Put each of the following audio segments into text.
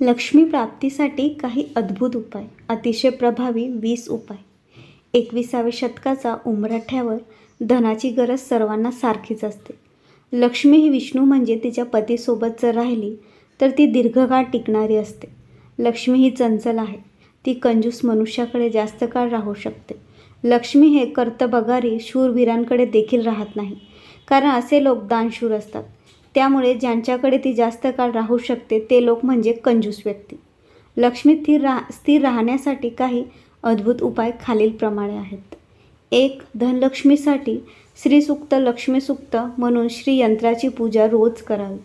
लक्ष्मी प्राप्तीसाठी काही अद्भुत उपाय अतिशय प्रभावी वीस उपाय. एकविसाव्या शतकाचा उंबरठ्यावर धनाची गरज सर्वांना सारखीच असते. लक्ष्मी ही विष्णू म्हणजे तिच्या पतीसोबत जर राहिली तर ती दीर्घकाळ टिकणारी असते. लक्ष्मी ही चंचल आहे. ती कंजूस मनुष्याकडे जास्त काळ राहू शकते. लक्ष्मी हे कर्तबगारी शूरवीरांकडे देखील राहत नाही. कारण असे लोक दानशूर असतात. त्यामुळे ज्यांच्याकडे ती जास्त काळ राहू शकते ते लोक म्हणजे कंजूस व्यक्ती. लक्ष्मी स्थिर राह स्थिर राहण्यासाठी काही अद्भुत उपाय खालीलप्रमाणे आहेत. एक धनलक्ष्मीसाठी श्रीसुक्त लक्ष्मीसुक्त म्हणून श्रीयंत्राची पूजा रोज करावी.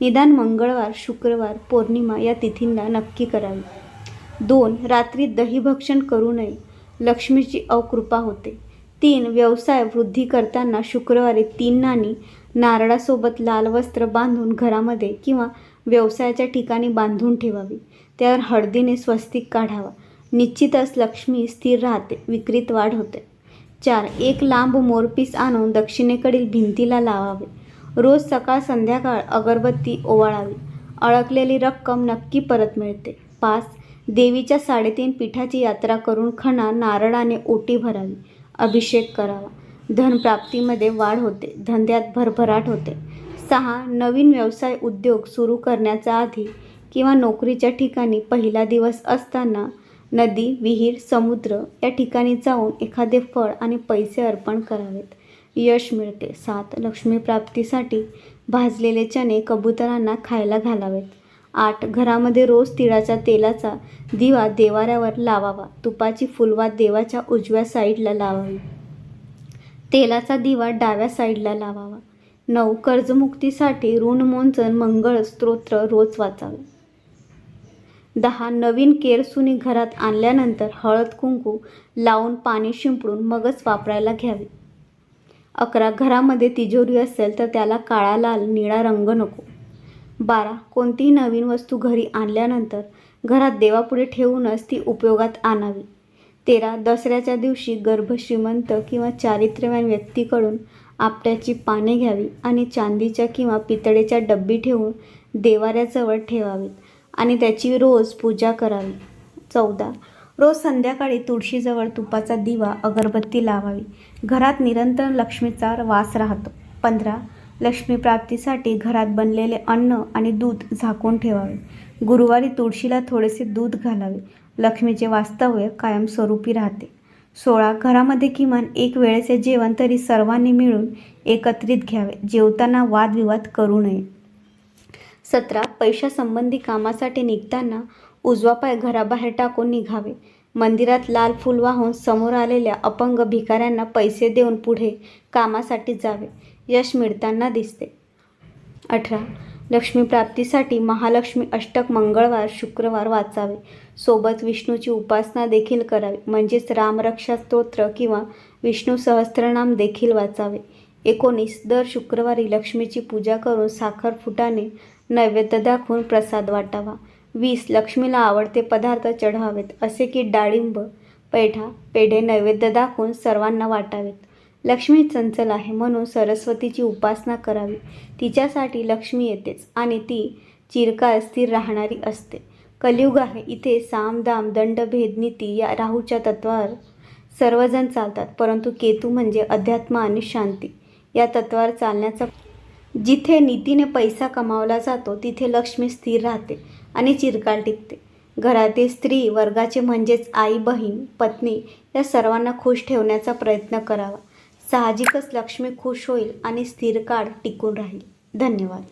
निदान मंगळवार शुक्रवार पौर्णिमा या तिथींना नक्की करावी. दोन रात्री दहीभक्षण करू नये. लक्ष्मीची अकृपा होते. तीन व्यवसाय वृद्धी करताना शुक्रवारी तीन नाणी नारळासोबत लाल वस्त्र बांधून घरामध्ये किंवा व्यवसायाच्या ठिकाणी बांधून ठेवावी. त्यावर हळदीने स्वस्तिक काढावा. निश्चितच लक्ष्मी स्थिर राहते. विक्रीत वाढ होते. चार एक लांब मोरपीस आणून दक्षिणेकडील भिंतीला लावावे. रोज सकाळ संध्याकाळ अगरबत्ती ओवाळावी. अडकलेली रक्कम नक्की परत मिळते. पाच देवीच्या साडेतीन पीठाची यात्रा करून खणा नारळाने ओटी भरावी. अभिषेक करावा. धनप्राप्तीमध्ये वाढ होते. धंद्यात भरभराट होते. सहा नवीन व्यवसाय उद्योग सुरू करण्याच्या आधी किंवा नोकरीच्या ठिकाणी पहिला दिवस असताना नदी विहीर समुद्र या ठिकाणी जाऊन एखादे फळ आणि पैसे अर्पण करावेत. यश मिळते. सात लक्ष्मी प्राप्तीसाठी भाजलेले चणे कबुतरांना खायला घालावेत. आठ घरामध्ये रोज तिळाच्या तेलाचा दिवा देवाऱ्यावर लावावा. तुपाची फुलवा देवाच्या उजव्या साईडला लावावी. तेलाचा दिवा डाव्या साईडला लावावा. नऊ कर्जमुक्तीसाठी ऋणमोंचन मंगळ स्तोत्र रोज वाचावे. दहा नवीन केरसुनी घरात आणल्यानंतर हळद कुंकू लावून पाणी शिंपडून मगच वापरायला घ्यावे. अकरा घरामध्ये तिजोरी असेल तर त्याला काळा लाल निळा रंग नको. बारा कोणतीही नवीन वस्तू घरी आणल्यानंतर घरात देवापुढे ठेवूनच ती उपयोगात आणावी. तेरा दसऱ्याच्या दिवशी गर्भश्रीमंत किंवा चारित्र्यवान व्यक्तीकडून आपट्याची पाने घ्यावी आणि चांदीच्या किंवा पितळेच्या डब्बी ठेवून देवाऱ्याजवळ ठेवावीत आणि त्याची रोज पूजा करावी. चौदा. रोज संध्याकाळी तुळशीजवळ तुपाचा दिवा अगरबत्ती लावावी. घरात निरंतर लक्ष्मीचा वास राहतो. पंधरा. लक्ष्मी प्राप्तीसाठी घरात बनलेले अन्न आणि दूध झाकून ठेवावे. गुरुवारी तुळशीला थोडेसे दूध घालावे. लक्ष्मीचे वास्तव्य कायमस्वरूपी राहते. सोळा घरामध्ये किमान एक वेळेचे जेवण तरी सर्वांनी मिळून एकत्रित घ्यावे. जेवताना वादविवाद करू नये. सतरा पैशासंबंधी कामासाठी निघताना उजवा पाय घराबाहेर टाकून निघावे. मंदिरात लाल फूल वाहून समोर आलेल्या अपंग भिकाऱ्यांना पैसे देऊन पुढे कामासाठी जावे. यश मिळताना दिसते. अठरा लक्ष्मी प्राप्तीसाठी महालक्ष्मी अष्टक मंगळवार शुक्रवार वाचावे. सोबत विष्णूची उपासना देखील करावी. म्हणजेच रामरक्षा स्तोत्र किंवा विष्णू सहस्त्रनाम देखील वाचावे. एकोणीस दर शुक्रवारी लक्ष्मीची पूजा करून साखर फुटाने नैवेद्य दाखवून प्रसाद वाटावा. वीस लक्ष्मीला आवडते पदार्थ चढवावेत असे की डाळिंब पैठा पेढे नैवेद्य दाखवून सर्वांना वाटावेत. लक्ष्मी चंचल आहे म्हणून सरस्वतीची उपासना करावी. तिच्यासाठी लक्ष्मी येतेच आणि ती चिरकाळ स्थिर राहणारी असते. कलियुग आहे. इथे साम दाम दंडभेद नीती या राहूच्या तत्वावर सर्वजण चालतात. परंतु केतू म्हणजे अध्यात्म आणि शांती. या तत्वावर चालण्याचा जिथे नीतीने पैसा कमावला जातो तिथे लक्ष्मी स्थिर राहते आणि चिरकाळ टिकते. घरातील स्त्री वर्गाचे म्हणजेच आई बहीण पत्नी या सर्वांना खुश ठेवण्याचा प्रयत्न करावा. साहजिकच लक्ष्मी खुश होईल आणि स्थिर काळ टिकून राहील. धन्यवाद.